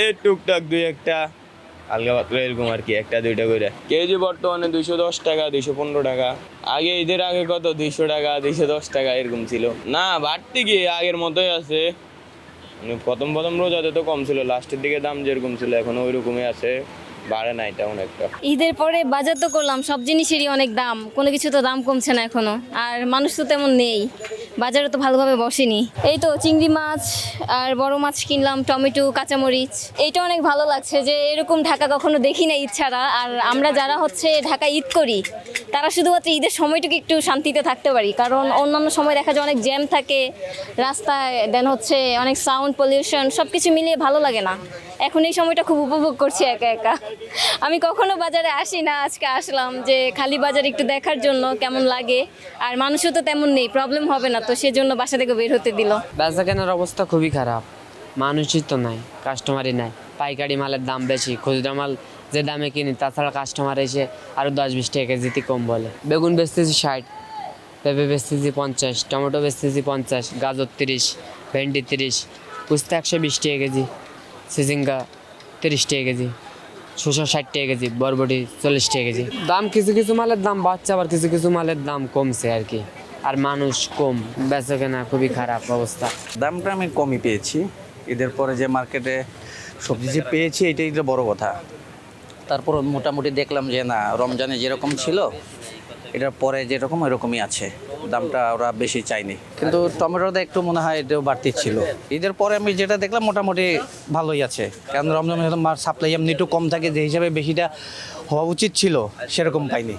এই টুকটাক দুই একটা, হালকা পাতলা এরকম আর কি, একটা দুইটা করে কেজি বর্তমানে দুইশো দশ টাকা, দুইশো পনেরো টাকা। আগে ঈদের আগে কত? দুইশো টাকা, দুইশো দশ টাকা এরকম ছিল। না, বাড়তি কি? আগের মতোই আছে। প্রথম প্রথম রোজাতে তো কম ছিল, লাস্টের দিকে দাম যেরকম ছিল, এখন ওই রকমই আছে। বাড়ে না, এটা ঈদের পরে বাজার তো করলাম, সব জিনিসেরই অনেক দাম। কোনো কিছু তো দাম কমছে না এখনও। আর মানুষ তো তেমন নেই। বাজারে তো ভালোভাবে বসেনি। এই তো চিংড়ি মাছ আর বড় মাছ কিনলাম, টমেটো, কাঁচামরিচ। এইটা অনেক ভালো লাগছে যে এরকম ঢাকা কখনো দেখি না ঈদ ছাড়া। আর আমরা যারা হচ্ছে ঢাকা ঈদ করি, তারা শুধুমাত্র ঈদের সময়টুকু একটু শান্তিতে থাকতে পারি। কারণ অন্যান্য সময় দেখা যায় অনেক জ্যাম থাকে, রাস্তায় দেন হচ্ছে অনেক সাউন্ড পলিউশন সব কিছু মিলিয়ে ভালো লাগে না। এখন এই সময়টা খুব উপভোগ করছি একা একা। আমি কখনো বাজারে আসি না, আজকে আসলাম যে খালি বাজার একটু দেখার জন্য কেমন লাগে। আর মানুষও তো তেমন নেই প্রবলেম হবে না, তো সেজন্য বাসা থেকে বের হতে দিল। বেচা কেনার অবস্থা খুবই খারাপ। মানুষই তো নাই কাস্টমারই নাই। পাইকারি মালের দাম বেশি, খুচরা মাল যে দামে কিনি, তাছাড়া কাস্টমার এসে আরও দশ বিশ টাকা কেজিতে কম বলে। বেগুন বেচতেছি ষাট, পেঁপে বেচতেছি পঞ্চাশ, টমেটো বেচতেছি পঞ্চাশ, গাজর তিরিশ, ভেন্ডি তিরিশ কুস্তা একশো বিশ টাকা কেজি। সিজিঙ্গা তিরিশ টাকা কেজি, শসা ষাট টাকা কেজি, বরবটি চল্লিশ টাকা কেজি। দাম কিছু কিছু মালের দাম বাড়ছে, আবার কিছু কিছু মালের দাম কমছে আর কি। আর মানুষ কম বেচা কেনা খুবই খারাপ অবস্থা। দামটা আমি কমই পেয়েছি। ঈদের পরে যে মার্কেটে সবজি যে পেয়েছি, এটাই তো বড় কথা। তারপর মোটামুটি দেখলাম যে না, রমজানে যেরকম ছিল, এটার পরে যেরকম, ওইরকমই আছে। দামটা ওরা বেশি চাইনি কিন্তু টমেটোটা একটু মনে হয় এটাও বাড়তি ছিল। ঈদের পরে আমি যেটা দেখলাম মোটামুটি ভালোই আছে। কারণ রমজান সাপ্লাই এমনি একটু কম থাকে, যে হিসাবে বেশিটা হওয়া উচিত ছিল, সেরকম পাইনি।